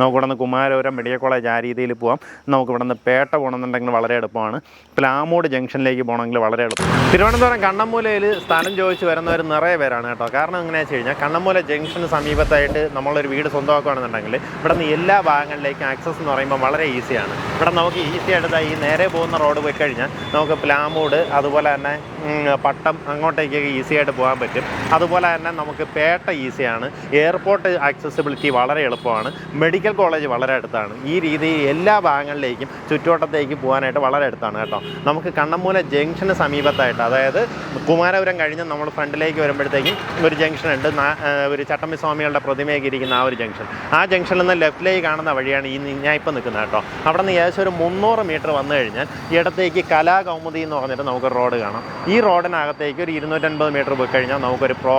നമുക്ക് ഇവിടെ നിന്ന് കുമാരപുരം മെഡിക്കൽ കോളേജ് ആ രീതിയിൽ പോവാം. നമുക്ക് ഇവിടെ പേട്ട പോകണമെന്നുണ്ടെങ്കിൽ വളരെ എളുപ്പമാണ്. പ്ലാമൂട് ജംഗ്ഷനിലേക്ക് പോകണമെങ്കിൽ വളരെ എളുപ്പം. തിരുവനന്തപുരം കണ്ണമൂലയിൽ സ്ഥലം ചോദിച്ച് വരുന്നവർ നിറയെ പേരാണ് കേട്ടോ. കാരണം എങ്ങനെയാണെന്ന് വെച്ച് കഴിഞ്ഞാൽ കണ്ണമൂല ജംഗ്ഷന് സമീപത്തായിട്ട് നമ്മളൊരു വീട് സ്വന്തമാക്കുകയാണെന്നുണ്ടെങ്കിൽ ഇവിടെ നിന്ന് എല്ലാ ഭാഗങ്ങളിലേക്കും ആക്സസ് എന്ന് പറയുമ്പോൾ വളരെ ഈസിയാണ്. ഇവിടെ നമുക്ക് ഈസി ആയിട്ട് ഈ നേരെ പോകുന്ന റോഡ് പോയി കഴിഞ്ഞാൽ നമുക്ക് പ്ലാമൂട് അതുപോലെ തന്നെ പട്ടം അങ്ങോട്ടേക്കൊക്കെ ഈസി ആയിട്ട് പോകാൻ പറ്റും. അതുപോലെ തന്നെ നമുക്ക് പേട്ട ഈസിയാണ്. എയർപോർട്ട് ആക്സസിബിലിറ്റി വളരെ എളുപ്പമാണ്. മെഡിക്കൽ കോളേജ് വളരെ അടുത്താണ്. ഈ രീതിയിൽ എല്ലാ ഭാഗങ്ങളിലേക്കും ചുറ്റുവട്ടത്തേക്ക് പോകാനായിട്ട് വളരെ അടുത്താണ് കേട്ടോ. നമുക്ക് കണ്ണമ്മൂല ജംഗ്ഷന് സമീപത്തായിട്ട് അതായത് കുമാരപുരം കഴിഞ്ഞ് നമ്മൾ ഫ്രണ്ടിലേക്ക് വരുമ്പോഴത്തേക്കും ഒരു ജംഗ്ഷൻ ഉണ്ട്. ഒരു ചട്ടമ്പി സ്വാമികളുടെ പ്രതിമയൊക്കെ ഇരിക്കുന്ന ആ ഒരു ജംഗ്ഷൻ. ആ ജംഗ്ഷനിൽ നിന്ന് ലെഫ്റ്റിലേക്ക് കാണുന്ന വഴിയാണ് ഈ ഞാൻ ഇപ്പം നിൽക്കുന്നത് കേട്ടോ. അവിടെ നിന്ന് ഏകദേശം ഒരു മുന്നൂറ് മീറ്റർ വന്നു കഴിഞ്ഞാൽ ഇടത്തേക്ക് കലാകൗമുദി എന്ന് പറഞ്ഞിട്ട് നമുക്ക് റോഡ് കാണാം. ഈ റോഡിനകത്തേക്ക് ഒരു ഇരുന്നൂറ്റൻപത് മീറ്റർ പോയി കഴിഞ്ഞാൽ നമുക്കൊരു പ്രോ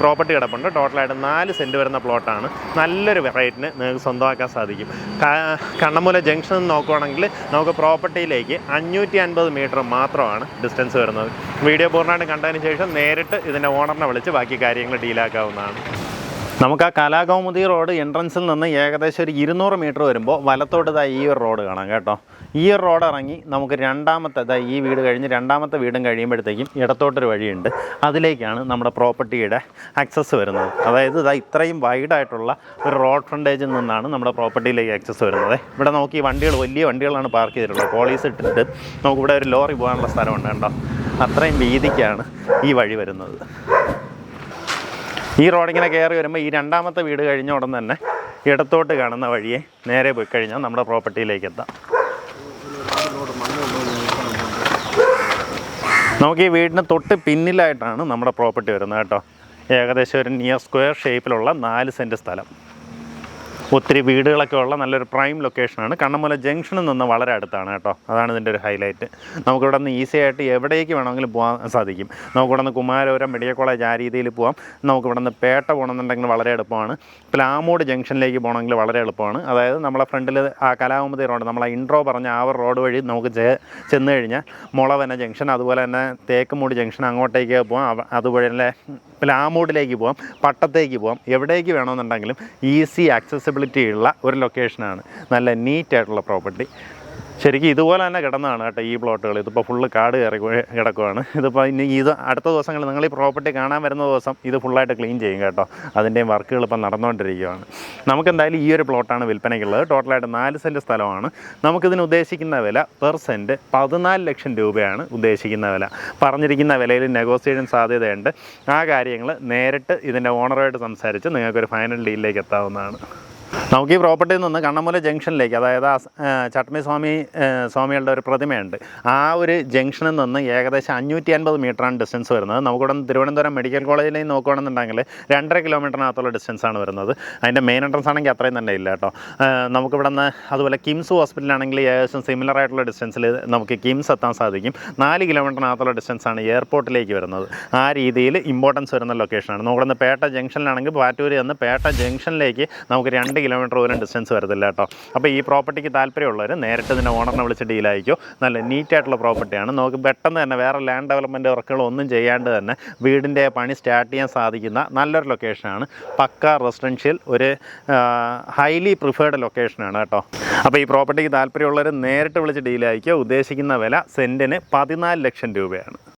പ്രോപ്പർട്ടി കിടപ്പുണ്ട്. ടോട്ടലായിട്ട് നാല് സെന്റ് വരുന്ന പ്ലോട്ടാണ്. നല്ലൊരു റേറ്റിന് നിങ്ങൾക്ക് സ്വന്തമാക്കാൻ സാധിക്കും. കണ്ണമൂല ജംഗ്ഷൻ നോക്കുവാണെങ്കിൽ നമുക്ക് പ്രോപ്പർട്ടിയിലേക്ക് അഞ്ഞൂറ്റി അൻപത് മീറ്റർ മാത്രമാണ് ഡിസ്റ്റൻസ് വരുന്നത്. വീഡിയോ പൂർണമായിട്ട് കണ്ടതിന് ശേഷം നേരിട്ട് ഇതിന്റെ ഓണറിനെ വിളിച്ച് ബാക്കി കാര്യങ്ങൾ ഡീലാക്കാവുന്നതാണ്. നമുക്ക് ആ കലാകൗമുദി റോഡ് എൻട്രൻസിൽ നിന്ന് ഏകദേശം ഒരു ഇരുന്നൂറ് മീറ്റർ വരുമ്പോൾ വലത്തോട്ട് ഈ ഒരു റോഡ് കാണാം കേട്ടോ. ഈ ഒരു റോഡ് ഇറങ്ങി നമുക്ക് രണ്ടാമത്തെ ഈ വീട് കഴിഞ്ഞ് രണ്ടാമത്തെ വീടും കഴിയുമ്പോഴത്തേക്കും ഇടത്തോട്ടൊരു വഴിയുണ്ട്. അതിലേക്കാണ് നമ്മുടെ പ്രോപ്പർട്ടിയുടെ ആക്സസ് വരുന്നത്. അതായത് ഇതാ ഇത്രയും വൈഡായിട്ടുള്ള ഒരു റോഡ് ഫ്രണ്ടേജിൽ നിന്നാണ് നമ്മുടെ പ്രോപ്പർട്ടിയിലേക്ക് ആക്സസ് വരുന്നത്. ഇവിടെ നമുക്ക് ഈ വണ്ടികൾ വലിയ വണ്ടികളാണ് പാർക്ക് ചെയ്തിട്ടുള്ളത്. പോളീസ് ഇട്ടിട്ട് നമുക്കിവിടെ ഒരു ലോറി പോകാനുള്ള സ്ഥലമുണ്ട് കേട്ടോ. അത്രയും വീതിക്കാണ് ഈ വഴി വരുന്നത്. ഈ റോഡിങ്ങനെ കയറി വരുമ്പോൾ ഈ രണ്ടാമത്തെ വീട് കഴിഞ്ഞ ഉടൻ തന്നെ ഇടത്തോട്ട് കാണുന്ന വഴിയെ നേരെ പോയി കഴിഞ്ഞാൽ നമ്മുടെ പ്രോപ്പർട്ടിയിലേക്ക് എത്താം. നമുക്ക് ഈ വീടിന് തൊട്ട് പിന്നിലായിട്ടാണ് നമ്മുടെ പ്രോപ്പർട്ടി വരുന്നത് കേട്ടോ. ഏകദേശം ഒരു നിയർ സ്ക്വയർ ഷേപ്പിലുള്ള നാല് സെന്റ് സ്ഥലം. ഒത്തിരി വീടുകളൊക്കെ ഉള്ള നല്ലൊരു പ്രൈം ലൊക്കേഷനാണ് കണ്ണമല ജംഗ്ഷനിൽ നിന്ന് വളരെ അടുത്താണ് കേട്ടോ. അതാണ് ഇതിന്റെ ഒരു ഹൈലൈറ്റ് നമുക്കിവിടെ നിന്ന് ഈസി ആയിട്ട് എവിടേക്ക് വേണമെങ്കിലും പോകാൻ സാധിക്കും. നമുക്കിവിടെ നിന്ന് കുമാരപുരം മെഡിക്കൽ കോളേജ് ആ രീതിയിൽ പോകാം നമുക്കിവിടെ നിന്ന് പേട്ട പോകണമെന്നുണ്ടെങ്കിൽ വളരെ എളുപ്പമാണ്. പ്ലാമോഡ് ജംഗ്ഷനിലേക്ക് പോകണമെങ്കിൽ വളരെ എളുപ്പമാണ്. അതായത് നമ്മളെ ഫ്രണ്ടിൽ ആ കലാകുമതി റോഡ് നമ്മളെ ഇൻട്രോ പറഞ്ഞ ആവർ റോഡ് വഴി നമുക്ക് ചെന്ന് കഴിഞ്ഞാൽ മുളവന ജംഗ്ഷൻ അതുപോലെ തന്നെ തേക്കുമൂടി ജംഗ്ഷൻ അങ്ങോട്ടേക്ക് പോകാം അതുപോലെ തന്നെ പ്ലാമൂടിലേക്ക് പോകാം പട്ടത്തേക്ക് പോകാം എവിടേക്ക് വേണമെന്നുണ്ടെങ്കിലും ഈസി ആക്സസിബിലിറ്റി ഉള്ള ഒരു ലൊക്കേഷനാണ്. നല്ല നീറ്റായിട്ടുള്ള പ്രോപ്പർട്ടി. ശരിക്കും ഇതുപോലെ തന്നെ കിടന്നതാണ് കേട്ടോ ഈ പ്ലോട്ടുകൾ. ഇതിപ്പോൾ ഫുള്ള് കാട് കയറി കിടക്കുവാണ്. ഇതിപ്പോൾ ഇനി ഇത് അടുത്ത ദിവസങ്ങളിൽ നിങ്ങൾ ഈ പ്രോപ്പർട്ടി കാണാൻ വരുന്ന ദിവസം ഇത് ഫുള്ളായിട്ട് ക്ലീൻ ചെയ്യും കേട്ടോ. അതിന്റെയും വർക്കുകൾ ഇപ്പം നടന്നുകൊണ്ടിരിക്കുകയാണ് നമുക്ക് എന്തായാലും ഈ ഒരു പ്ലോട്ടാണ് വിൽപ്പനയ്ക്കുള്ളത്. ടോട്ടലായിട്ട് നാല് സെന്റ് സ്ഥലമാണ്. നമുക്കിതിന് ഉദ്ദേശിക്കുന്ന വില പെർ സെന്റ് പതിനാല് ലക്ഷം രൂപയാണ് ഉദ്ദേശിക്കുന്ന വില. പറഞ്ഞിരിക്കുന്ന വിലയിൽ നെഗോസിയേഷൻ സാധ്യതയുണ്ട്. ആ കാര്യങ്ങൾ നേരിട്ട് ഇതിന്റെ ഓണറുമായിട്ട് സംസാരിച്ച് നിങ്ങൾക്കൊരു ഫൈനൽ ഡീലിലേക്ക് എത്താവുന്നതാണ്. നമുക്ക് ഈ പ്രോപ്പർട്ടിയിൽ നിന്ന് കണ്ണമൂല ജംഗ്ഷനിലേക്ക് അതായത് ആ സ്- സ്വാമി സ്വാമികളുടെ ഒരു പ്രതിമയുണ്ട്. ആ ഒരു ജംഗ്ഷനിൽ നിന്ന് ഏകദേശം അഞ്ഞൂറ്റി അൻപത് മീറ്ററാണ് ഡിസ്റ്റൻസ് വരുന്നത് നമുക്കിവിടെ തിരുവനന്തപുരം മെഡിക്കൽ കോളേജിലേക്ക് നോക്കുകയാണെന്നുണ്ടെങ്കിൽ രണ്ടര കിലോമീറ്ററിനകത്തുള്ള ഡിസ്റ്റൻസ് ആണ് വരുന്നത്. അതിന്റെ മെയിൻ എൻട്രൻസ് ആണെങ്കിൽ അത്രയും തന്നെ ഇല്ല കേട്ടോ. നമുക്കിവിടെ നിന്ന് അതുപോലെ കിംസ് ഹോസ്പിറ്റലാണെങ്കിൽ ഏകദേശം സിമിലർ ആയിട്ടുള്ള ഡിസ്റ്റൻസിൽ നമുക്ക് കിംസ് എത്താൻ സാധിക്കും. നാല് കിലോമീറ്ററിനകത്തുള്ള ഡിസ്റ്റൻസ് ആണ് എയർപോർട്ടിലേക്ക് വരുന്നത്. ആ രീതിയിൽ ഇമ്പോർട്ടൻസ് വരുന്ന ലൊക്കേഷനാണ് നമുക്കിവിടെ നിന്ന് പേട്ട ജംഗ്ഷനിലാണെങ്കിൽ പാറ്റൂര് നിന്ന് പേട്ട ജംഗ്ഷനിലേക്ക് നമുക്ക് രണ്ട് കിലോമീറ്റർ പോലും ഡിസ്റ്റൻസ് വരത്തില്ല കേട്ടോ. അപ്പോൾ ഈ പ്രോപ്പർട്ടിക്ക് താല്പര്യമുള്ളവർ നേരിട്ട് ഇതിന്റെ ഓണറിനെ വിളിച്ച് ഡീലായിക്കോ നല്ല നീറ്റായിട്ടുള്ള പ്രോപ്പർട്ടിയാണ് നമുക്ക് പെട്ടെന്ന് തന്നെ വേറെ ലാൻഡ് ഡെവലപ്മെന്റ് വർക്കുകളൊന്നും ചെയ്യാണ്ട് തന്നെ വീടിന്റെ പണി സ്റ്റാർട്ട് ചെയ്യാൻ സാധിക്കുന്ന നല്ലൊരു ലൊക്കേഷനാണ് പക്ക റെസിഡൻഷ്യൽ ഒരു ഹൈലി പ്രിഫേർഡ് ലൊക്കേഷനാണ് കേട്ടോ. അപ്പോൾ ഈ പ്രോപ്പർട്ടിക്ക് താല്പര്യമുള്ളവർ നേരിട്ട് വിളിച്ച് ഡീലായിക്കോ ഉദ്ദേശിക്കുന്ന വില സെന്റിന് പതിനാല് ലക്ഷം രൂപയാണ്.